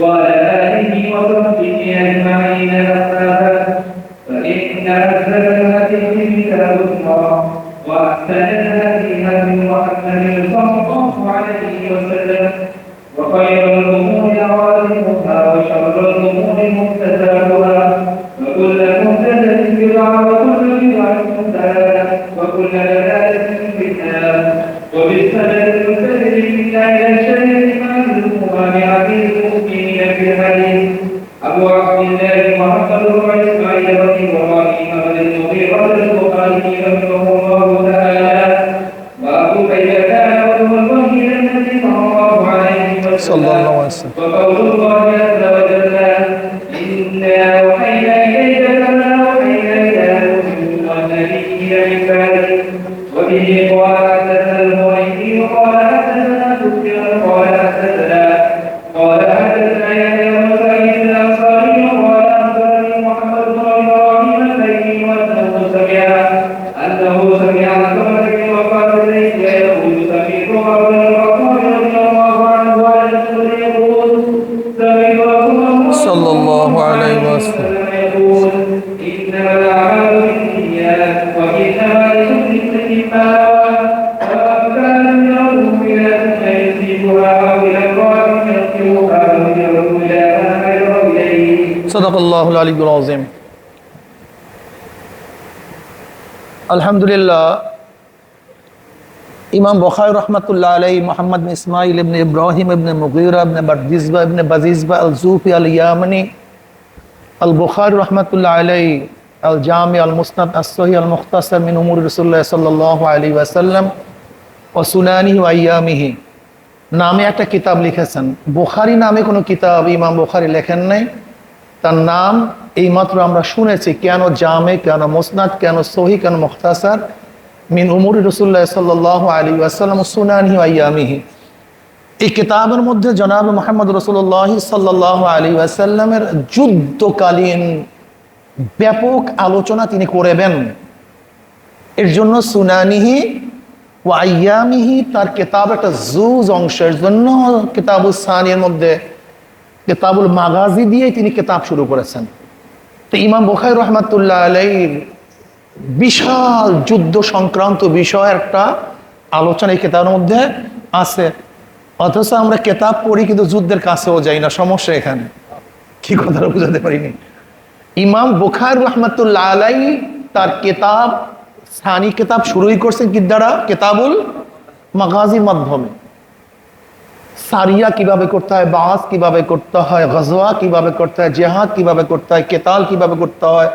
وعلى آله وصحبه أجمعين أما فإن أحسن الحديث كتاب الله والنبيين من আলিউল আজিম আলহামদুলিল্লাহ, ইমাম বখায় রহমতুল্লাহ আলাই মোহাম্মদ ইসমাইল ইবনে ইব্রাহিম ইবনে মুগিরা ইবনে বারদিজবা ইবনে বাজিজবা আল জুফি আল ইয়ামনি আল বখার রহমতুল্লাহ আলাই আল জামি আল মুসনাদ আসহি আল মুখতাসার মিন উমুর রসুল্লাহ সাল্লাহ আলী ওয়াসাল্লাম ও সুনানি ওয়াইয়ামিহি নামে একটা কিতাব লিখেছেন। বোখারি নামে কোনো কিতাব ইমাম বোখারি লেখেন নাই। তার নাম এইমাত্র আমরা শুনেছি, কেন জামে, কেন মোসনাদ, কেন সহি, কেন মুখতাসার? মিন উমর রসুল্লাহ সাল্লাহ আলী আসালাম সুনানি আয়ামিহি। এই কিতাবের মধ্যে জনাব মোহাম্মদ রসুল্লাহ সাল্লাহ আলী আসাল্লামের যুদ্ধকালীন ব্যাপক আলোচনা তিনি করবেন। এর জন্য সুনানিহি ও আয়ামিহি তার কিতাব একটা জুজ অংশের জন্য কিতাবুল সানির মধ্যে কেতাবুল মাগাজি দিয়ে তিনি কেতাব শুরু করেছেন। তো ইমাম বুখাই রহমাতুল্লাহ আলাইর বিশাল যুদ্ধ সংক্রান্ত বিষয় একটা আলোচনা এই কেতাবের মধ্যে আছে। অথচ আমরা কেতাব পড়ি কিন্তু যুদ্ধের কাছেও যাই না, সমস্যা এখানে। কি কথাটা বুঝাতে পারিনি। ইমাম বুখার রহমাতুল্লাহ আলাই তার কেতাব, স্থানীয় কেতাব শুরুই করছেন কি দ্বারা? কেতাবুল মাগাজির মাধ্যমে। সারিয়া কীভাবে করতে হয় বাস কীভাবে করতে হয়, গজওয়া কীভাবে করতে হয়, জেহাদ কীভাবে করতে হয়, কেতাল কীভাবে করতে হয়,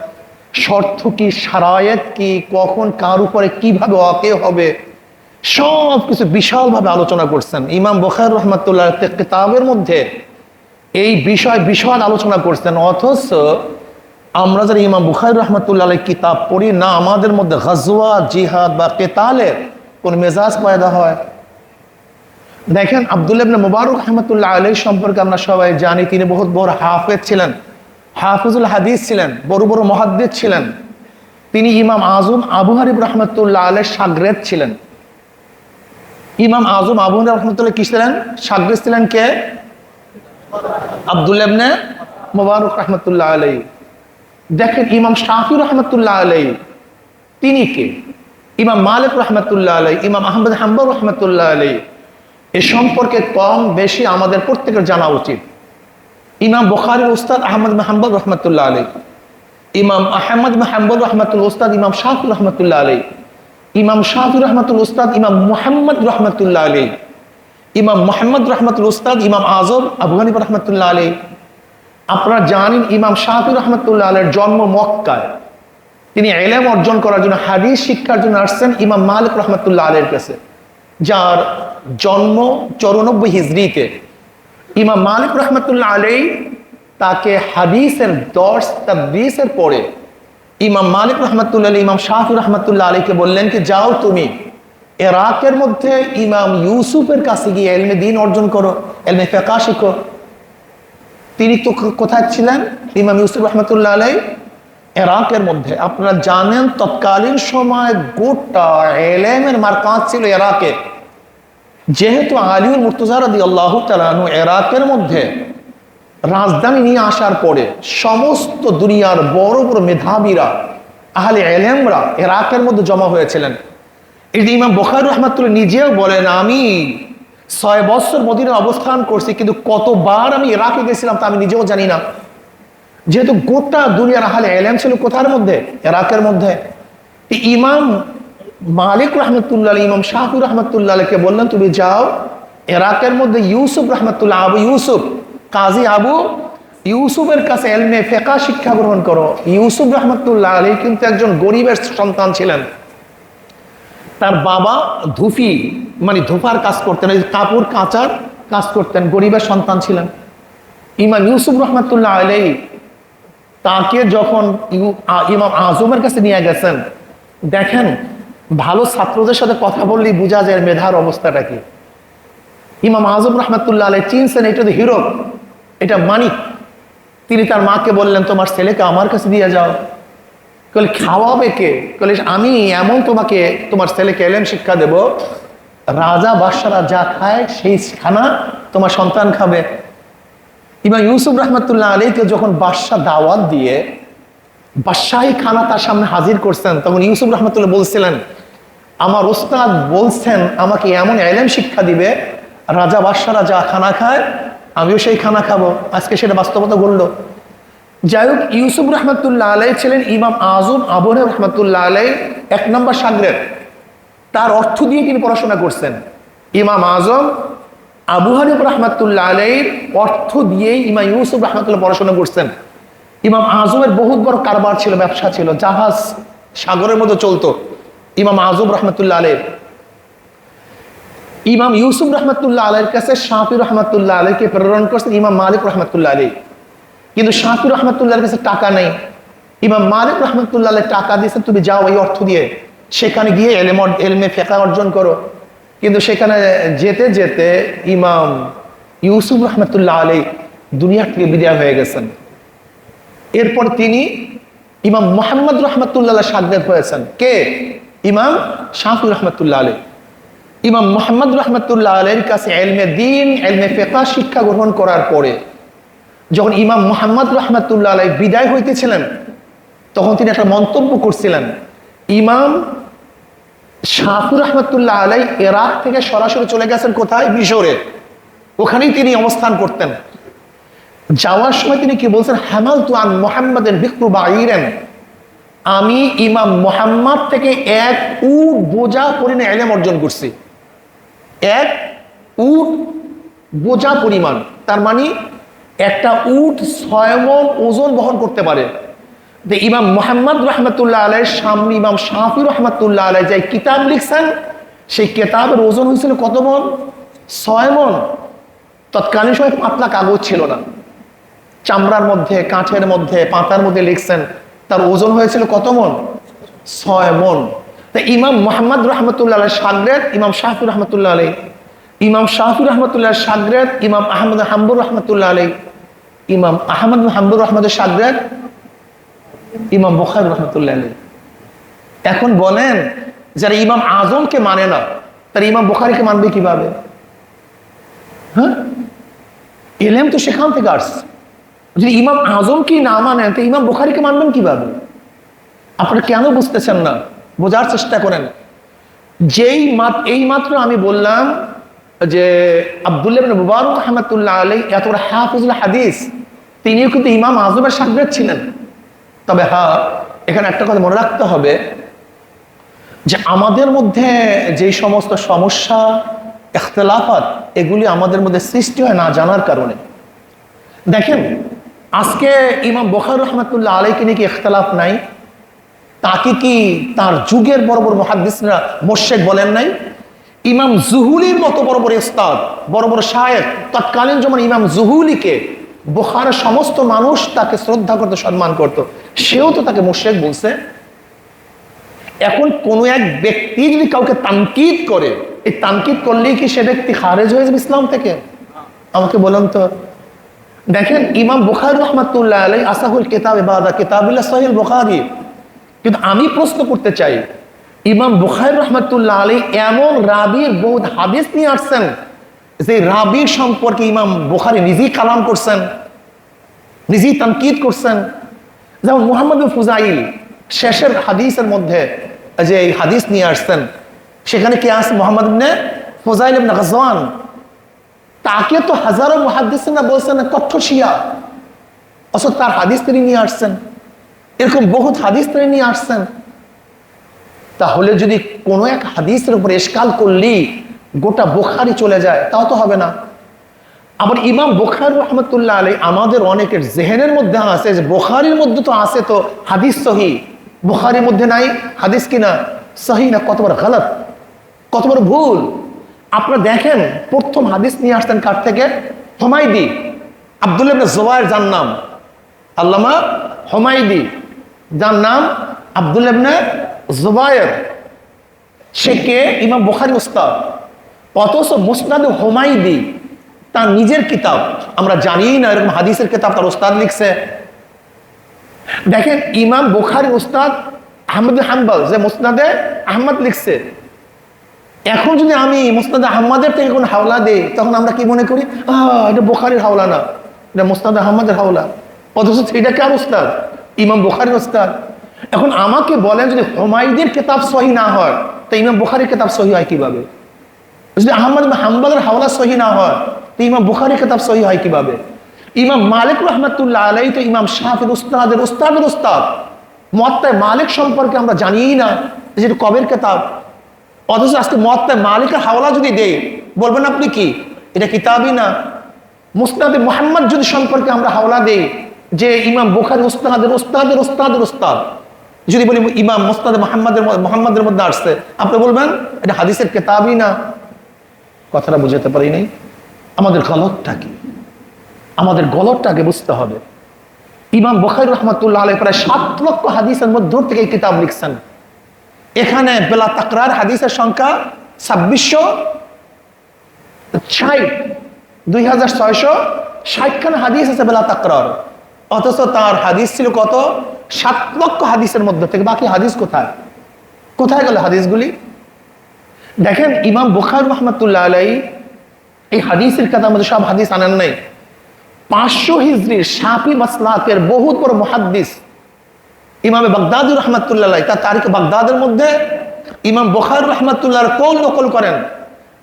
শর্ত কি সারায়েত কি, কখন, কার উপরে কীভাবে অকে হবে সব কিছু বিশালভাবে আলোচনা করছেন। ইমাম বখার রহমতুল্লাহ কিতাবের মধ্যে এই বিষয় বিশাল আলোচনা করছেন। অথচ আমরা যারা ইমাম বুখারি রহমতুল্লাহ কিতাব পড়ি, না আমাদের মধ্যে গজওয়া, জিহাদ বা কেতালের কোন মেজাজ পয়দা হয় দেখেন আবদুল্লাবনে মুবারক রহমতুল্লাহ আলী সম্পর্কে আমরা সবাই জানি, তিনি বহুত বড় হাফেজ ছিলেন, হাফিজুল হাদিস ছিলেন, বড় বড় মহাদ্দিস ছিলেন। তিনি ইমাম আজম আবু হারিব রহমতুল্লাহ আলের সাগরেদ ছিলেন। ইমাম আজম আবু হারিব রহমতুল্লাহ কি ছিলেন? সাগরেদ ছিলেন কে? আবদুল্লাবনে মুবারক রহমতুল্লাহ আলাই দেখেন ইমাম শাফি রহমতুল্লাহ আলাই তিনি কে? ইমাম মালিক রহমতুল্লাহ আলাই ইমাম আহমদ হাম্বর রহমতুল্লাহ আলাই এ সম্পর্কে কম, বেশি আমাদের প্রত্যেকের জানা উচিত। ইমাম বখারির উস্তাদ আহমদ মাহমুদ রহমতুল্লাহ আলী ইমাম আহমদ মাহমুদ রহমতুল উস্তাদ ইমাম শাহুর রহমতুল্লাহ আলী ইমাম শাহুর রহমতুল উস্তাদ ইমাম মোহাম্মদ রহমতুল্লাহ আলী ইমাম মোহাম্মদ রহমতুল উস্তাদ ইমাম আজম হানিফ রহমতুল্লাহ আলী আপনারা জানেন ইমাম শাহুর রহমতুল্লাহ আলের জন্ম মক্কায়। তিনি এলেম অর্জন করার জন্য, হাদিস শিক্ষার জন্য আসছেন ইমাম মালিক রহমতুল্লাহ আলের কাছে। যার জন্ম চৌরানব্বই হিজড়িতে ইমাম মালিক রহমতুল্লাহ আলাই তাকে হাদিসের দশ তাবিসের পরে ইমাম মালিক রহমতুল্লাহ ইমাম শাহুর রহমতুল্লাহ আলীকে বললেন কি, যাও তুমি এরাকের মধ্যে ইমাম ইউসুফের কাছে গিয়ে এলমে দিন অর্জন করো, এলমে ফেকা শিখো। তিনি তো কোথায় ছিলেন? ইমাম ইউসুফ রহমতুল্লাহ আলাই এরাকের মধ্যে। আপনারা জানেন তৎকালীন সময় গোটা এলেমের মার্কাজ ছিল এরাকে যেহেতু আলিউল মুর্তজার দি আল্লাহ তালানু এরাকের মধ্যে রাজধানী নিয়ে আসার পরে সমস্ত দুনিয়ার বড় বড় মেধাবীরা, আহলে এলেমরা এরাকের মধ্যে জমা হয়েছিলেন। যে ইমাম বখার রহমাতুল্লাহ নিজেও বলেন, আমি ছয় বছর মদিনায় অবস্থান করছি, কিন্তু কতবার আমি ইরাকে গেছিলাম তা আমি নিজেও জানি না। যেহেতু গোটা দুনিয়ার আহলে এলেম ছিল কোথার মধ্যে? এরাকের মধ্যে। ইমাম মালিক রহমতুল্লাহ ইমাম শাহুর রহমতুল্লাহকে বললেন, তুমি যাও, এরাকের মধ্যে ইউসুফ রহমতুল্লাহ, আবু ইউসুফ, কাজী আবু ইউসুফের কাছে এলমে ফেকা শিক্ষা গ্রহণ করো। ইউসুফ রহমতুল্লাহ আলী কিন্তু একজন গরিবের সন্তান ছিলেন। তার বাবা ধুফি মানে ধোফার কাজ করতেন, এই কাপড় কাচার কাজ করতেন, গরিবের সন্তান ছিলেন। ইমাম ইউসুফ রহমতুল্লাহ আলাই তাকে যখন ইমাম আজমের কাছে নিয়ে গেছেন, দেখেন ভালো ছাত্রদের সাথে কথা বললেই বোঝা যায় মেধার অবস্থাটা কি। ইমাম আজম রহমতুল্লাহ আলাই চিনছেন এটা তো হিরো, এটা মানিক। তিনি তার মাকে বললেন, তোমার ছেলেকে আমার কাছে দিয়ে যাও। কলে খাওয়াবে কে? কলে আমি এমন তোমাকে, তোমার ছেলেকে এলেম শিক্ষা দেব, রাজা বাদশারা যা খায় সেই খানা তোমার সন্তান খাবে। ইমাম ইউসুফ রহমতুল্লাহ আলীকে যখন বাদশাহ দাওয়াত দিয়ে বাদশাহী খানা তার সামনে হাজির করছেন, তখন ইউসুফ রহমতুল্লাহ বলছিলেন আমার ওস্তাদ বলছেন, আমাকে এমন এলেম শিক্ষা দিবে, রাজা বাদশারা যা খানা খায়, আমিও সেই খানা খাব। আজকে সেটা বাস্তবতা ঘটলো যাই হোক, ইউসুফ রহমতুল্লাহ আলাই ছিলেন ইমাম আজম আবর রহমতুল্লাহ আলাই এক নম্বর সাগরের। তার অর্থ দিয়ে তিনি পড়াশোনা করছেন। ইমাম আজম আবু হানিফ রহমতুল্লাহ আলাইর অর্থ দিয়েই ইমাম ইউসুফ রহমতুল্লাহ পড়াশোনা করছেন। ইমাম আজমের বহুত বড় কারবার ছিল, ব্যবসা ছিল, জাহাজ সাগরের মতো চলতো। ইমাম আজম রহমতুল্লাহ আলের ইমাম ইউসুফ রহমতুল্লাহ আলের কাছে শাহি রহমতুল্লাহ আলীকে প্রেরণ করছেন ইমাম মালিক রহমতুল্লাহ আলী কিন্তু শাহি রহমতুল্লাহর কাছে টাকা নেই। ইমাম মালিক রহমতুল্লাহ আলী টাকা দিয়েছেন, তুমি যাও এই অর্থ দিয়ে। সেখানে গিয়ে এলেম এলমে ফেকা অর্জন করো। কিন্তু সেখানে যেতে যেতে ইমাম ইউসুফ রহমতুল্লাহ আলী দুনিয়া থেকে বিদায় হয়ে গেছেন। এরপর তিনি ইমাম মোহাম্মদ রহমতুল্লাহ সাগরেদ হয়েছেন। কে? ইমাম শাহি রহমতুল্লাহ আলী ইমাম মোহাম্মদ রহমতুল্লাহ আলের কাছে এলমে দিন এলমে ফেকা শিক্ষা গ্রহণ করার পরে যখন ইমাম মোহাম্মদ রহমতুল্লাহ আলাই বিদায় হইতেছিলেন, তখন তিনি একটা মন্তব্য করছিলেন, ইমাম শাহুর রহমতুল্লাহ আলাই এরাক থেকে সরাসরি চলে গেছেন কোথায়? মিশরে। ওখানেই তিনি অবস্থান করতেন। যাওয়ার সময় তিনি কি বলছেন? হেমাল তু আন মোহাম্মদের বিক্রু বাইরেন আমি ইমাম মোহাম্মদ থেকে এক উট বোঝা পরিমাণে এলেম অর্জন করছি। এক উট বোঝা পরিমাণ। তার মানে একটা উট মন ওজন বহন করতে পারে। যে ইমাম মোহাম্মদ রহমতুল্লাহ আলের সামনে ইমাম শাহি রহমতুল্লাহ আলাই যে কিতাব লিখছেন, সেই কেতাবের ওজন হয়েছিল কত মন? ছয় মন। তৎকালীন সময় পাতলা কাগজ ছিল না। চামড়ার মধ্যে, কাঠের মধ্যে, পাতার মধ্যে লিখছেন তার ওজন হয়েছিল কত মন? ছয় মন। তা ইমাম মোহাম্মদ রহমতুল্লাহ সাগরেদ, ইমাম শাহি রহমতুল্লাহ আলাই ইমাম শাহি রহমতুল্লাহ সাগরেদ, ইমাম আহমদ হাম্বুর রহমতুল্লাহ আলাই ইমাম আহমদ হাম্বুর রহমদের সাগরেদ, ইমাম বখার রহমতুল্লাহ আলাই এখন বলেন, যারা ইমাম আজমকে মানে না, তারা ইমাম বুখারিকে মানবে কীভাবে? হ্যাঁ? এলেম তো সেখান থেকে আসছে। যদি ইমাম আজমকে না মানেন, তো ইমাম বুখারিকে মানবেন কীভাবে? আপনারা কেন বুঝতেছেন না? বোঝার চেষ্টা করেন। যেই মাত, এই মাত্র আমি বললাম যে আবদুল্লাহ মুবারক রহমতুল্লাহ আলাই এত হাফিজুল হাদিস, তিনিও কিন্তু ইমাম আজমের সাগরেদ ছিলেন। তবে হ্যাঁ এখানে একটা কথা মনে রাখতে হবে যে আমাদের মধ্যে যে সমস্ত সমস্যা, এখতলাফাত, এগুলি আমাদের মধ্যে সৃষ্টি হয় না জানার কারণে। দেখেন আজকে ইমাম বখার রহমতুল্লাহ আলাইকে নিয়ে কি ইখতলাফ নাই? তাকে কি তার যুগের বড় বড় মহাদিসরা মোর্শেক বলেন নাই? ইমাম জুহুলির মতো বড় বড় ইস্তাদ বড় বড় শায়েক তৎকালীন যেমন ইমাম জুহুলিকে বোখারের সমস্ত মানুষ তাকে শ্রদ্ধা করতে, সম্মান করত। সেও তো তাকে মোর্শেক বলছে। এখন কোনো এক ব্যক্তি যদি কাউকে তানকিদ করে, এই তানকিদ করলেই কি সে ব্যক্তি খারেজ হয়ে যাবে ইসলাম থেকে? আমাকে বলুন তো। দেখেন ইমাম বুখারি রহমাতুল্লাহ আলাই আসাহুল কিতাব ইবাদা কিতাবুল্লাহ সহিল বুখারি। কিন্তু আমি প্রশ্ন করতে চাই, ইমাম বুখারি রহমাতুল্লাহ আলী এমন রাবির বহুত হাদিস নিয়ে আসছেন যে রাবির সম্পর্কে ইমাম বুখারি নিজেই কালাম করছেন, নিজেই তানকিদ করছেন। যেমন মোহাম্মদ ফুজাইল শেষের হাদিসের মধ্যে যে এই হাদিস নিয়ে আসছেন, সেখানে কি আছে? মোহাম্মদ ফুজাইল ইবনে গজওয়ান তাকে তো হাজারো মুহাদ্দিসিনরা বলছেন কঠোর শিয়া। অথচ তার হাদিস তিনি নিয়ে আসছেন। এরকম বহুত হাদিস তিনি নিয়ে আসছেন। তাহলে যদি কোনো এক হাদিসের উপর এসকাল করলি, গোটা বোখারি চলে যায়, তাও তো হবে না। আবার ইমাম বোখার রহমতুল্লাহ আলী আমাদের অনেকের জেহেনের মধ্যে আছে, যে বোখারির মধ্যে তো আছে তো হাদিস সহি। বোখারির মধ্যে নাই, হাদিস কিনা সহি না? কতবার গলত? কত ভুল? আপনারা দেখেন, প্রথম হাদিস নিয়ে আসতেন কার থেকে? হমাইদি আব্দুল্লাহ ইবনে জোবায়ের যার নাম। আল্লামা হমাইদি যার নাম ইবনে জোবায়ের সে কে? ইমাম বোখারি, উস্তাদ। অথচ মুসনাদ হোমাইদি তার নিজের কিতাব। আমরা জানি না এরকম হাদিসের কিতাব তার উস্তাদ লিখছে। দেখেন, ইমাম বোখারি, উস্তাদ আহমদ হাম্বল যে মুসনাদে আহমদ লিখছে। এখন যদি আমি মুস্তাদ আহমদের থেকে কোনো হাওলা দিই, তখন আমরা কি মনে করি? এটা বোখারির হাওলা না। এটা মুসনাদ আহমদের হাওলা। অথচ এটা কার উস্তাদ? ইমাম বোখারির উস্তাদ। এখন আমাকে বলেন যদি হোমাইদের কেতাব সহি না হয়, তো ইমাম বোখারির কেতাব সহি হয় কীভাবে? যদি আহমদ হাম্বালের হাওলা সহি না হয়, তো ইমাম বুখারি কেতাব সহি হয় কীভাবে? ইমাম মালিক রহমতুল্লাহ আলাই তো ইমাম শাহির উস্তাদের উস্তাদের উস্তাদ। মত্তায় মালিক সম্পর্কে আমরা জানিই না যে এটা কবের কেতাব। অথচ আজকে মত্তায় মালিকের হাওলা যদি দেয় বলবেন আপনি কি? এটা কিতাবই না। মুস্তাদে মোহাম্মদ যদি সম্পর্কে আমরা হাওলা দেই, যে ইমাম বুখারি উস্তাদের উস্তাদের উস্তাদের উস্তাদ, যদি বলি ইমাম মুস্তাদ মোহাম্মদের মোহাম্মদের মধ্যে আসছে, আপনি বলবেন, এটা হাদিসের কেতাবই না। কথাটা বুঝাতে পারি নাই। আমাদের গলতটা কি? আমাদের গলতটাকে বুঝতে হবে। ইমাম বখাই রহমতুল্লাহ আলাই প্রায় সাত লক্ষ হাদিসের মধ্য থেকে এই কিতাব লিখছেন। এখানে বেলা তাকরার হাদিসের সংখ্যা ছাব্বিশশো ষাট, দুই হাজার ছয়শো ষাটখানা হাদিস আছে বেলা তাকরার। অথচ তার হাদিস ছিল কত? সাত লক্ষ হাদিসের মধ্যে থেকে। বাকি হাদিস কোথায়? কোথায় গেল হাদিসগুলি? দেখেন, ইমাম বুখার রহমতুল্লাহ আলাই এই হাদিসের কথা মধ্যে সব হাদিস আনেন নাই। পাঁচশো হিজড়ির সাপি মাসলাকের বহুত বড় মহাদ্দিস ইমামে বাগদাদুর রহমতুল্লাহ তার তারিখ বাগদাদের মধ্যে ইমাম বুখার রহমতুল্লাহর কৌল নকল করেন?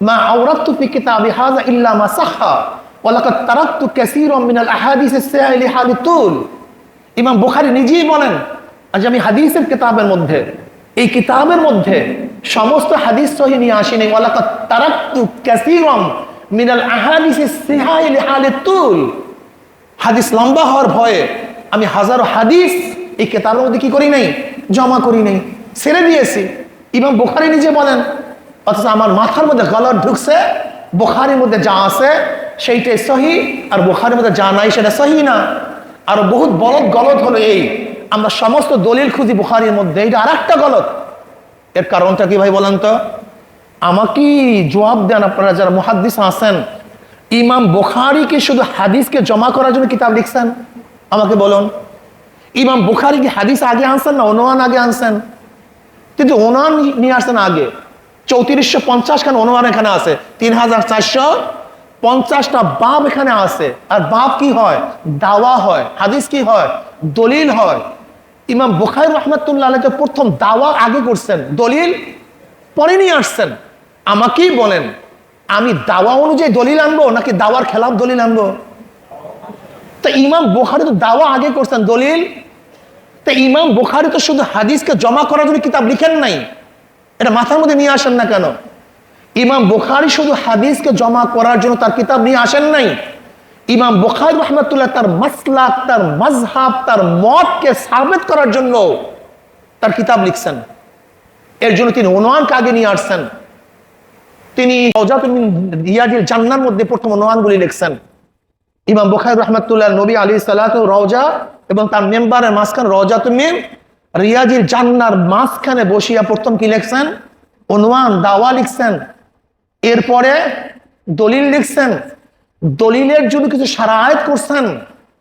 মা আওরাতু ফি কিতাবি হাযা ইল্লা মা সাহহা ওয়ালাকাদ তারাকতু কাসীরাম মিনাল আহাদিস আস-সাইলি হালিতুল ইমাম বুখারী নিজেই বলেন, আজ আমি হাদিসের কিতাবের মধ্যে, এই কিতাবের মধ্যে সমস্ত হাদিস সহি নিয়ে আসিনি ওয়ালাকাদ তারাকতু কাসীরাম মিনাল আহাদিস আস-সাইলি হালিতুল হাদিস লম্বা হওয়ার ভয়ে আমি হাজারো হাদিস এই কেতাবের মধ্যে কি করি নাই? জমা করি নাই। ছেড়ে দিয়েছি। ইমাম বোখারি নিজে বলেন, অথচ আমার মাথার মধ্যে গলত ঢুকছে, বুখারির মধ্যে যা আছে সেইটাই সহি, আর বুখারির মধ্যে যা নাই সেটা সহি না। আর বহুত বলদ গলত হলো এই। আমরা সমস্ত দলিল খুঁজি বুখারির মধ্যে এটা আর একটা গলত এর কারণটা কি ভাই বলেন তো? আমাকে জবাব দেন আপনারা যারা মুহাদ্দিস আছেন। ইমাম বুখারি কি শুধু হাদিসকে জমা করার জন্য কিতাব লিখছেন? আমাকে বলুন। ইমাম বুখারি কি হাদিস আগে আনছেন না অনুমান আগে আনছেন? কিন্তু অনুমান নিয়ে আসছেন আগে। চৌত্রিশশো পঞ্চাশ খান অনুমান এখানে আছে। তিন হাজার চারশো পঞ্চাশটা বাপ এখানে আছে। আর বাপ কি হয়? দাওয়া হয়। হাদিস কি হয়? দলিল হয়। ইমাম বুখারি রহমতুল্লাহ আলাইকে প্রথম দাওয়া আগে করছেন। দলিল পরে নিয়ে আসছেন। আমাকেই বলেন, আমি দাওয়া অনুযায়ী দলিল আনব নাকি দাওয়ার খেলাফ দলিল আনব? তা ইমাম বুখারি তো দাওয়া আগে করছেন, দলিল? তা ইমাম বুখারি তো শুধু হাদিসকে জমা করার জন্য কিতাব লিখেন নাই। এটা মাথার মধ্যে নিয়ে আসেন না কেন? ইমাম বুখারি শুধু হাদিসকে জমা করার জন্য তার কিতাব নিয়ে আসেন নাই। ইমাম বুখারি রহমতুল্লাহ তার মাসলাক, তার মজহাব তার মতকে সাবেত করার জন্য তার কিতাব লিখছেন। এর জন্য তিনি অনুমানকে আগে নিয়ে আসছেন। তিনি জান্নার মধ্যে প্রথম অনুমানগুলি লিখছেন। ইমাম বুখারি রহমতুল্লাহ নবী আলী সালাত রওজা এবং তার মেম্বারের মাঝখানে রওজা তুমি রিয়াজির জান্নার মাঝখানে বসিয়া প্রথম কি লিখছেন? অনুমান দাওয়া লিখছেন। এরপরে দলিল লিখছেন। দলিলের জন্য কিছু সারায়ত করছেন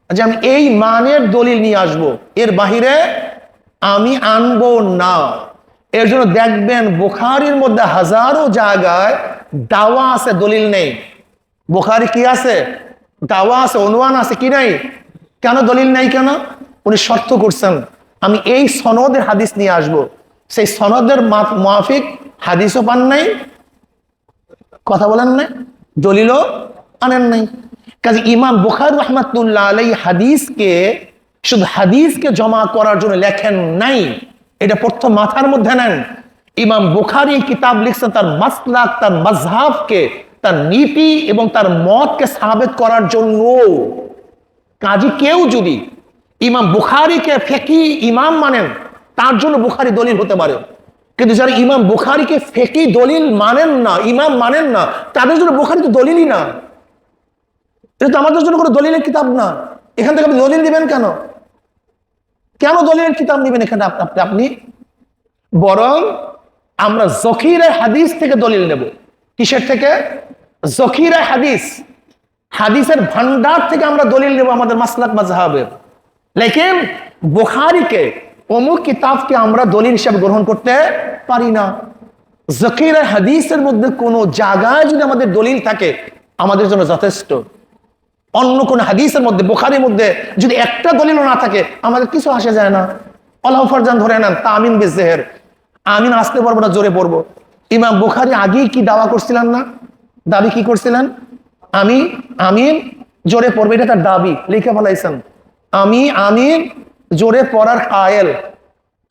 যে আমি এই মানের দলিল নিয়ে আসব। এর বাহিরে আমি আনব না। এর জন্য দেখবেন বুখারির মধ্যে হাজারো জায়গায় দাওয়া আছে, দলিল নেই। বোখারি কি আছে? দাওয়া আছে অনুমান আছে কি নাই? কেন দলিল নাই কেন? উনি শর্ত করছেন, আমি এই সনদের হাদিস নিয়ে আসব। সেই সনদের মাফিক হাদিসও পান নাই, কথা বলেন নাই, দলিলও আনেন নাই। কাজে ইমাম বুখার রহমাতুল্লাহ আলাই হাদিসকে, শুধু হাদিসকে জমা করার জন্য লেখেন নাই, এটা প্রথম মাথার মধ্যে নেন। ইমাম বুখারি কিতাব লিখছেন তার মাসলাক, তার মজহাবকে তার নীতি এবং তার মতকে সাবেত করার জন্য। কাজী কেউ যদি ইমাম বুখারিকে ফেকি ইমাম মানেন, তার জন্য বুখারি দলিল হতে পারে। কিন্তু যারা ইমাম বুখারিকে ফেকি দলিল মানেন না, ইমাম মানেন না, তাদের জন্য বুখারি তো দলিলই না। এটা তো আমাদের জন্য কোনো দলিলের কিতাব না। এখান থেকে আপনি দলিল দিবেন কেন? কেন দলিলের কিতাব নেবেন এখানে আপ- আপনি? আপনি বরং আমরা জখিরে হাদিস থেকে দলিল নেব। কিসের থেকে? জখিরে হাদিস। হাদিসের ভান্ডার থেকে আমরা দলিল নেব আমাদের মাসলাক মাজহাবের লেকিন বুখারিকে অমুক কিতাবকে আমরা দলিল হিসাবে গ্রহণ করতে পারি না। জকিরা হাদিসের মধ্যে কোনো জায়গায় যদি আমাদের দলিল থাকে, আমাদের জন্য যথেষ্ট। অন্য কোন হাদিসের মধ্যে, বোখারির মধ্যে যদি একটা দলিলও না থাকে, আমাদের কিছু আসে যায় না। আল্লাহ ফরজান ধরে নেন তামিন বেজেহের আমিন আসতে পারব না, জোরে পড়ব। ইমাম বুখারি আগেই কি দাওয়া করছিলেন না? দাবি কি করছিলেন? আমি আমিন জোরে পড়বে, এটা তার দাবি, লিখে ফেলাইছেন। আমি আমিন জোরে পড়ার কায়েল।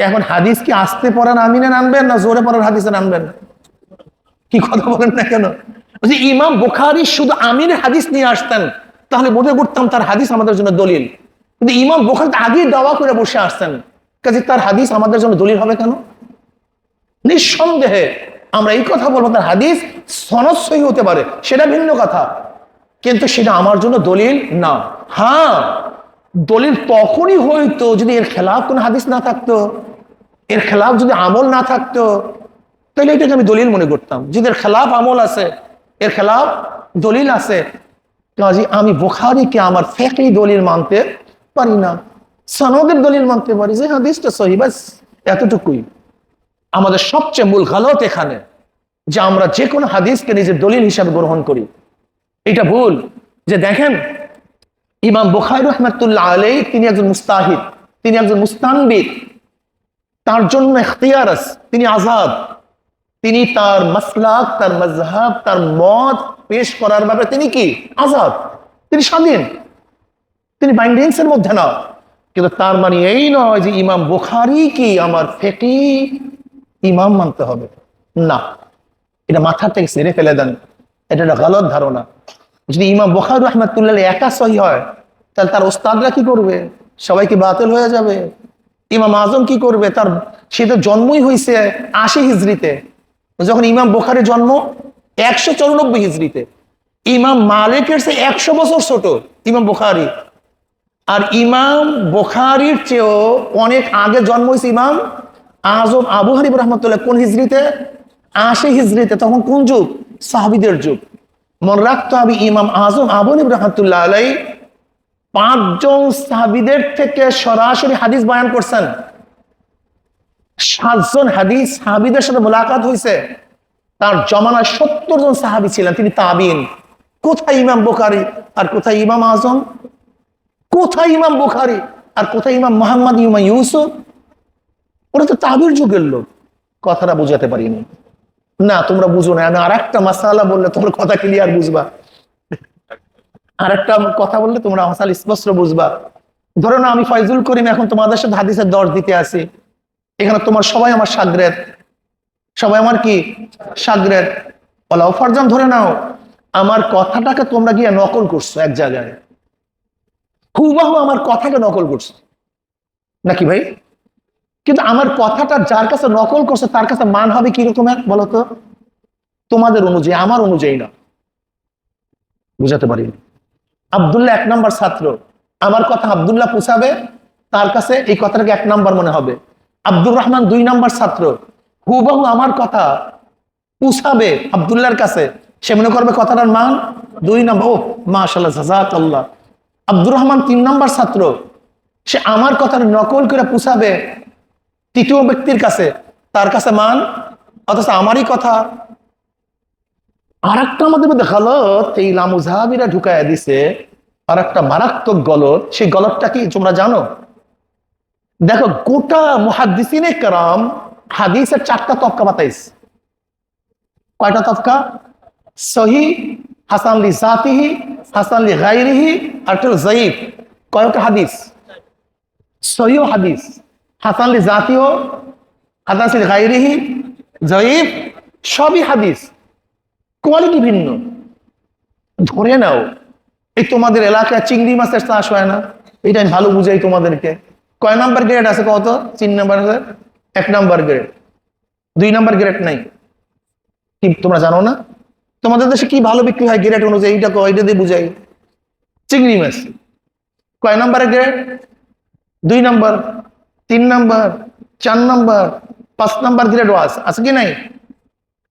এখন হাদিস কি আসতে পড়ার আমিনে আনবেন না জোরে পড়ার হাদিসে আনবেন? কি কথা বলেন না কেন? যে ইমাম বুখারি শুধু আমিনের হাদিস নিয়ে আসতেন, তাহলে মনে করতাম তার হাদিস আমাদের জন্য দলিল। কিন্তু ইমাম বুখারি তো আগেই দাওয়া করে বসে আসতেন। কাজে তার হাদিস আমাদের জন্য দলিল হবে কেন? নিঃসন্দেহে আমরা এই কথা বলব, তার হাদিস সনদ সহি হতে পারে, সেটা ভিন্ন কথা। কিন্তু সেটা আমার জন্য দলিল না। হ্যাঁ দলিল তখনই হইতো যদি এর খেলাফ কোনো হাদিস না থাকতো, এর খেলাফ যদি আমল না থাকতো। তাহলে এটাকে আমি দলিল মনে করতাম, যদি এর খেলাফ আমল আছে, এর খেলাফ দলিল আছে, কাজে আমি বোখারিকে আমার ফেকই দলিল মানতে পারি না, সনদের দলিল মানতে পারি, যে হাদিসটা সহি বাস এতটুকুই। আমাদের সবচেয়ে মূল গালত এখানে, যে আমরা যে কোনো হাদিসকে নিজের দলিল হিসাবে গ্রহণ করি। এটা ভুল। যে দেখেন, ইমাম বুখারি রহমতুল্লাহ আলাই তিনি একজন মুস্তাহিদ, তিনি একজন মুস্তানবিদ। তার জন্য এখতিয়ার তিনি আজাদ তিনি তার মাসলাক, তার মজহাব তার মত পেশ করার ব্যাপারে তিনি কি? আজাদ তিনি স্বাধীন। তিনি বাইন্ডিংস এর মধ্যে না। কিন্তু তার মানে এই নয় যে ইমাম বুখারি কি আমার ফেকি ইমাম মানতে হবে। না, এটা মাথা থেকে সেরে ফেলে দেন। এটা একটা গলত ধারণা। যদি ইমাম বখার রহমতুল্লাহ একা সহি হয়, তাহলে তার ওস্তাদরা কি করবে? সবাই কি বাতিল হয়ে যাবে? ইমাম আজম কি করবে? তার, সে তো জন্মই হয়েছে আশি হিজড়িতে। যখন ইমাম বোখারের জন্ম, একশো চৌরানব্বই হিজড়িতে। ইমাম মালিকের সে একশো বছর ছোট, ইমাম বুখারি। আর ইমাম বুখারির চেয়েও অনেক আগে জন্ম হয়েছে ইমাম আজম আবু রহমতুল্লাহ কোন হিজড়িতে আশি হিজড়িতে তখন কোন যুগ? সাহাবিদের যুগ। মনে রাখতে হবে, ইমাম আজম আবু হানিফ রহমতুল্লাহ আলাই পাঁচজন সাহাবিদের থেকে সরাসরি হাদিস বয়ান করছেন। সাতজন হাদিস সাহাবিদের সাথে মোলাকাত হয়েছে তার জমানায় সত্তর জন সাহাবি ছিলেন, তিনি তাবিন। কোথায় ইমাম বোখারি আর কোথায় ইমাম আজম? কোথায় ইমাম বোখারি আর কোথায় ইমাম মোহাম্মদ ইমাম ইউসুফ? ওরা তো তাবির যুগের লোক। কথাটা বুঝাতে পারিনি। না, তোমরা বুঝো না। আর একটা মাসালা বললে তোমরা কথা ক্লিয়ার বুঝবা। আর একটা কথা বললে তোমরা মাসাল স্পষ্ট বুঝবা। ধরো না, আমি ফয়জুল করিম এখন তোমাদের সাথে হাদিসের দর দিতে আসি। এখানে তোমার সবাই আমার সাগরের। সবাই আমার কি? সাগরের। বলাও ফরজান, ধরে নাও, আমার কথাটাকে তোমরা গিয়ে নকল করছ এক জায়গায়। হুবাহু আমার কথাকে নকল করছ। নাকি ভাই? কিন্তু আমার কথাটা যার কাছে নকল করছে, তার কাছে মান হবে কিরকমের বলতো তোমাদের অনুযায়ী, আমার অনুযায়ী না। বুঝাতে পারি? আবদুল্লাহ এক নম্বর ছাত্র। আমার কথা আবদুল্লাহ পুষাবে, তার কাছে এই কথাটাকে এক নম্বর মনে হবে। আব্দুর রহমান দুই নাম্বার ছাত্র। হুবহু আমার কথা পুষাবে আবদুল্লাহর কাছে। সে মনে করবে কথাটার মান দুই নম্বর। ও মাশাল্লাহ জাজাক আল্লাহ আব্দুর রহমান তিন নম্বর ছাত্র। সে আমার কথাটা নকল করে পুষাবে তৃতীয় ব্যক্তির কাছে, তার কাছে মান, অথচ আমারই কথা। আর একটা আমাদের মধ্যে গালত, এই লামুজাহাবিরা ঢুকাইয়া দিছে আর একটা মারাত্মক গলত। সেই গলতটা কি তোমরা জানো? দেখো, গোটা মুহাদ্দিসিনে কারাম হাদিসের চারটা তফকা বাতাইস কয়টা তফকা সহি, হাসান লি জাতিহি, হাসান লি গাইরিহি আর জয়ীফ কয়টা হাদিস? সহিও হাদিস। হাসান লি জাতিও হাসান লি গাইরিহি জয়ীফ, সবই হাদিস। কোয়ালিটি ভিন্ন। ধরে নাও, এই তোমাদের এলাকায় চিংড়ি মাছের চাষ হয় না। এটা আমি ভালো বুঝাই তোমাদেরকে। কয় নাম্বার গ্রেড আছে কত? তিন নাম্বার আছে? এক নাম্বার গ্রেড দুই নাম্বার গ্রেড নাই। কি, তোমরা জানো না? তোমাদের দেশে কি ভালো বিক্রি হয় গ্রেড অনুযায়ী? এইটা এটা দিয়ে বুঝাই। চিংড়ি মাছ। কয় নাম্বারের গ্রেড দুই নাম্বার। তিন নাম্বার, চার নাম্বার, পাঁচ নাম্বার গ্রেড ওয়াজ আছে কি নাই?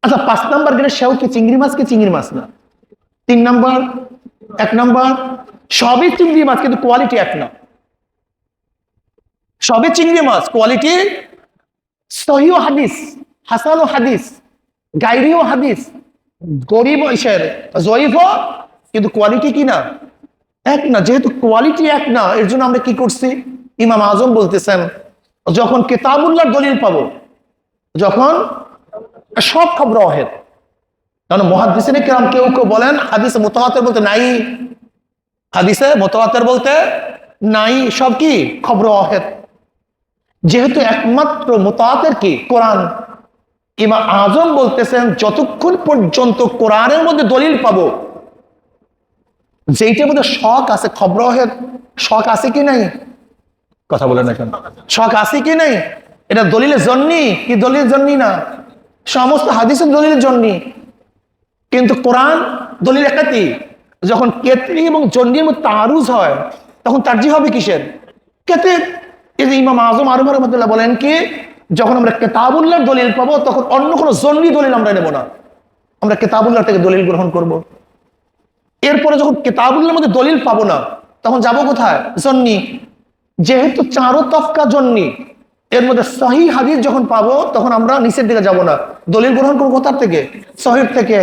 আচ্ছা পাঁচ নাম্বার গ্রেড সেও কি চিংড়ি মাছ কি চিংড়ি মাছ না? তিন নাম্বার, এক নাম্বার, সবই চিংড়ি মাছ, কিন্তু কোয়ালিটি এক না। সবই চিংড়ি মাছ কোয়ালিটি সহিও হাদিস, হাসানও হাদিস, গাইরিও হাদিস, গরিব ইসের, জয়ীফও, কিন্তু কোয়ালিটি কি না? এক না, যেহেতু কোয়ালিটি এক না, এর জন্য আমরা কি করছি? ইমাম আজম বলতেছেন যখন কেতাবুল্লাহ দলিল পাবো, যখন সব খবর অহেদ কারণ মহাদিসিনে কিরাম কেউ কেউ বলেন, হাদিসে মোতাহাতের বলতে নাই। হাদিসে মোতাহাতের বলতে নাই, সব কি? খবর অহেদ যেহেতু একমাত্র মোতাহাতের কি? কোরআন। ইমা আজম বলতেছেন, যতক্ষণ পর্যন্ত কোরআনের মধ্যে দলিল পাবো, যেইটার মধ্যে শখ আছে খবর অহেদ শখ আছে কি নাই? কথা বলেন এখন শখ আছে কি নাই? এটা দলিলের জন্যই? কি দলিলের জন্যই না? সমস্ত হাদিসের দলিলের জন্যই। কিন্তু কোরআন দলিল একাতি যখন কেতলি এবং জন্ডির মধ্যে তারুজ হয়, তখন তার্জি হবে কিসের? কেতে এই যে ইমাম আজম আরুম রহমতুল্লাহ বলেন কি, যখন আমরা কেতাবুল্লাহর দলিল পাবো, তখন অন্য কোনো জন্ডি দলিল আমরা নেব না। আমরা কেতাবুল্লাহ থেকে দলিল গ্রহণ করব। এরপরে যখন কেতাবুল্লাহর মধ্যে দলিল পাবো না, তখন যাব কোথায়? জন্নি যেহেতু চারো তফকা জন্নি এর মধ্যে সহি হাদিস যখন পাবো, তখন আমরা নিচের দিকে যাব না। দলিল গ্রহণ করব কোথার থেকে? সহির থেকে।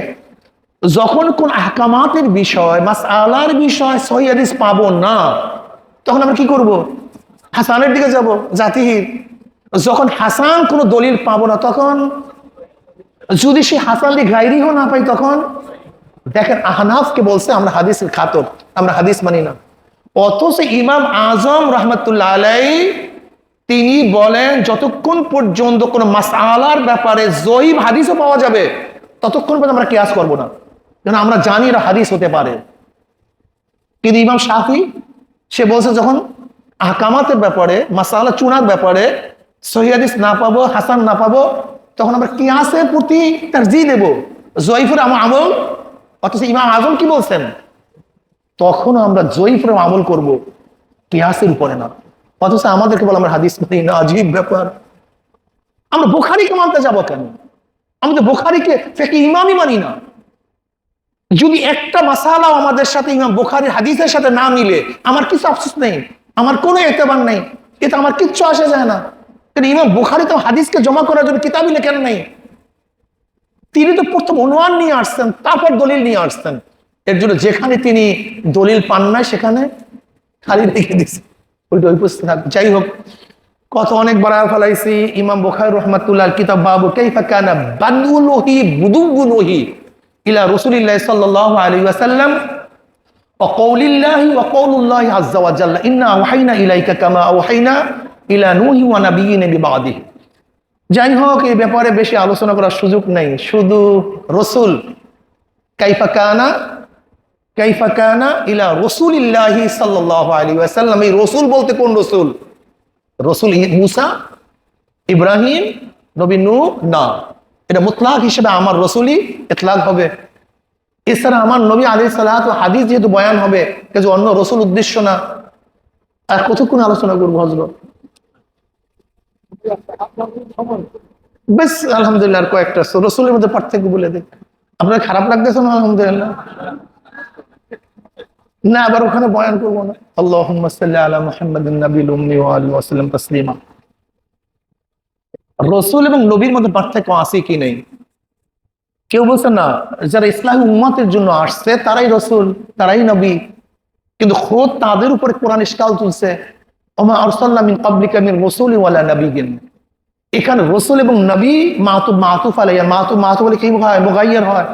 যখন কোন আহকামাতের বিষয় মাস আলার বিষয় সহি হাদিস পাবো না, তখন আমরা কি করব? হাসানের দিকে যাব জাতিহির যখন হাসান কোনো দলিল পাবো না, তখন যদি সে হাসান দি গাইরিও না পাই, তখন দেখেন আহনাফকে বলছে, আমরা হাদিসের খাতর আমরা হাদিস মানি না। অথচ ইমাম আজম রহমতুল্লাহ আলাই তিনি বলেন, যতক্ষণ পর্যন্ত কোনো মাসালার ব্যাপারে জয়ীব হাদিসও পাওয়া যাবে, ততক্ষণ পর্যন্ত আমরা কেয়াস করব না। যেন আমরা জানি এটা হাদিস হতে পারে। কিন্তু ইমাম শাফি, সে বলছে, যখন আহকামাতের ব্যাপারে মাসালা চুনার ব্যাপারে সহি হাদিস না পাবো, হাসান না পাবো, তখন আমরা কিয়াসের প্রতি তার জি দেবো জয়ীফের আমল অথচ ইমাম আজম কি বলছেন? তখন আমরা জয়ীফের আমল করব কিয়াসের উপরে না। অথচ আমাদেরকে বলে আমরা হাদিস মানি না, আজীব ব্যাপার। আমরা বোখারিকে মানতে যাব কেন? আমাদের বোখারিকে ফেকে ইমামই মানি না। যদি একটা মাসালাও আমাদের সাথে ইমাম বোখারির হাদিসের সাথে না মিলে, আমার কিছু আফসোস নেই, আমার কোনো এতেবার নেই, এতে আমার কিচ্ছু আসে যায় না। কিন্তু ইমাম বোখারি তো হাদিসকে জমা করার জন্য কিতাবই লেখেন নাই। তিনি তো প্রথম অনুমান নিয়ে আসছেন, তারপর দলিল নিয়ে আসছেন। এর জন্য যেখানে তিনি দলিল পান না সেখানে খালি রেখে দিয়েছে ওইটা ওই যাই হোক, কত অনেক বাড়া ফেলাইছি। ইমাম বোখার রহমাতুল্লাহ কিতাব বাবু কাইফা কানা বাদুলহি বুদুগুনহি ইলা রসুলিল্লাহ সাল্লাল্লাহু আলাইহি ওয়াসাল্লাম ওয়াকৌলিল্লাহি ওয়াকৌলুল্লাহি আযজা ওয়া জাল্লা। ইন্না আওহাইনা ইলাইকা কামা আওহাইনা ইলা নূহি ওয়া নাবিয়িনা বিবাদিহি। যাই হোক, এই ব্যাপারে বেশি আলোচনা করার সুযোগ নাই। শুধু রসুল কাইফা কানা কাইফা কানা ইলা রসুলিল্লাহি সাল্লাল্লাহু আলাইহি ওয়াসাল্লাম। এই রসুল বলতে কোন রসুল? রসুল মুসা, ইব্রাহিম, নবী নূহ, না। এটা মুতলাক হিসেবে আমার রসুলই ইতলাক হবে। এছাড়া আমার নবী আলী সালাত হাদিস যেহেতু বয়ান হবে কিন্তু অন্য রসুল উদ্দেশ্য না। আর কতক্ষণ আলোচনা করব হজরত বেশ, আলহামদুলিল্লাহ, আর কয়েকটা। রসুলের মধ্যে পার্থক্য বলে দিই। আপনার খারাপ লাগতেছে না? আলহামদুলিল্লাহ। না, আবার ওখানে বয়ান করব না। আল্লাহ আলা মুহাম্মদ নবীল তাসলিমা। রসুল এবং নবীর মধ্যে পার্থক্য আছে কি নেই? কেউ বলছে না, যারা ইসলামী উম্মতের জন্য আসছে, তারাই রসুল, তারাই নবী। কিন্তু খোদ তাদের উপরে কোরআন ইস্কাল তুলছে, ওমা আরসাল্লাহ মিন কাবলিকা মিন রাসূলি ওয়ালা নাবিয়্যিন। এখানে রসুল এবং নবী মাতুব মাতুফ আলাইয়া মাতুব মাতুব বলে কি হয়? মুগাইয়ার হয়।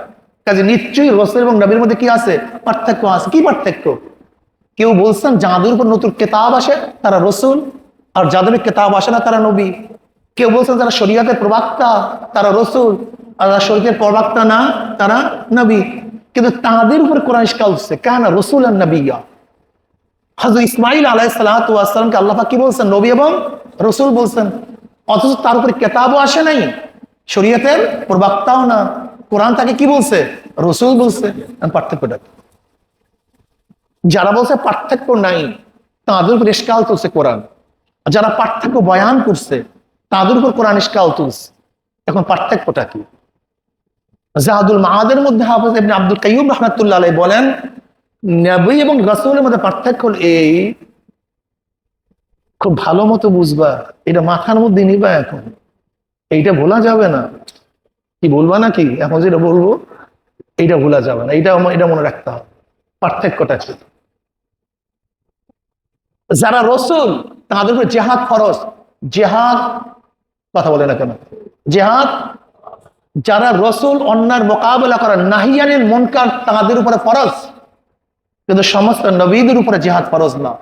কাজে নিশ্চয়ই রসুল এবং নবীর মধ্যে কি আছে? পার্থক্য আছে। কি পার্থক্য? কেউ বলছেন যাদের উপর নতুন কেতাব আসে, তারা রসুল, আর যাদের কেতাব আসে না, তারা নবী। কেউ বলছেন যারা শরীয়তের প্রবক্তা, তারা রসুল, আর যারা শরীয়তের প্রবক্তা না, তারা নবী। কিন্তু তাদের উপর কোরআন ইস্কাল হচ্ছে কেন রসুল আর নবিয়া। হজরত ইসমাইল আলাহ সালাতামকে আল্লাহ কি বলছেন? নবী এবং রসুল বলছেন। অথচ তার উপরে কেতাবও আসে নাই, শরীয়তের প্রবক্তাও না। কোরআন তাকে কি বলছে? রসুল বলছে। আমি পার্থক্যটা? যারা বলছে পার্থক্য নাই, তাদের উপর ইস্কাল তুলছে কোরআন। যারা পার্থক্য বয়ান করছে, তাদের উপর কোরআন ইস্কাল তুলছে। এখন পার্থক্যটা কি? জাহাদুল মাহাদের মধ্যে হাফিজ আব্দুল কাইয়ুম রহমাতুল্লাহ আলাইহি বলেন, নবী এবং রাসূলের মধ্যে পার্থক্য হল এই, খুব ভালো মতো বুঝবা, এটা মাথার মধ্যে নিবা এখন। এইটা ভোলা যাবে না। কি বলবা নাকি? এখন যেটা বলব, এইটা ভোলা যাবে না। এটা এটা মনে রাখতে হবে। পার্থক্যটা কি? যারা রসুল, তাদের উপর জেহাদ ফরজ। জেহাদ কথা বলে না কেন? জেহাদ যারা রসুল অন্যার মোকাবেলা করেন নাহিয়ানের মনকার, তাদের উপরে ফরজ। কিন্তু সমস্ত নবীদের উপরে জেহাদ ফরজ না।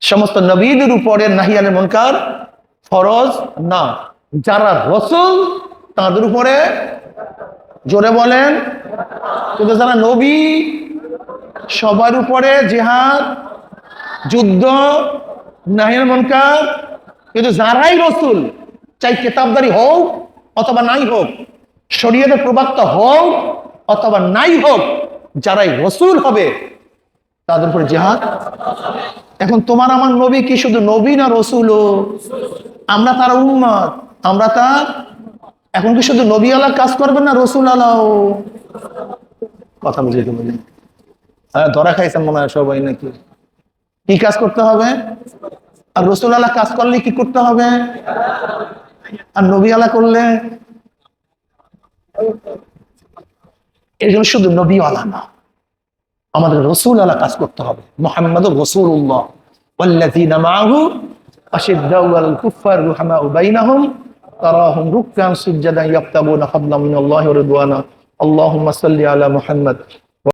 সমস্ত নবীদের উপরে নাহিয়ানের মনকার ফরজ না। যারা রসুল তাদের উপরে জোরে বলেন। কিন্তু যারা নবী, সবার উপরে জেহাদ, যুদ্ধ নাহিয়ানের মনকার, কিন্তু যারাই রসুল, চাই কেতাবদারি হোক অথবা নাই হোক, শরীয়তের প্রবক্তা হোক অথবা নাই হোক, যারাই রসুল হবে, তাদের উপরে জেহাদ। এখন তোমার আমার নবী কি শুধু নবী না রসুল আমরা তার উম্মত, আমরা তার এখন কি শুধু নবী আলা কাজ করবেন না রসুল আলাও কথা বুঝিয়ে দেবো হ্যাঁ ধরা খাইছেন মনে হয় সবাই নাকি কি কাজ করতে হবে আর রসুল আল্লাহ কাজ করলে কি করতে হবে আর নবী আলা করলে এই জন্য শুধু নবী আলা না আমাদের রসুল আলা কাজ করতে হবে মোহাম্মদ রসুল্লাহ والذين معه أشداء على الكفار رحماء بينهم تراهم ركعا سجدا يبتغون فضلا من الله ورضوانا اللهم صل على محمد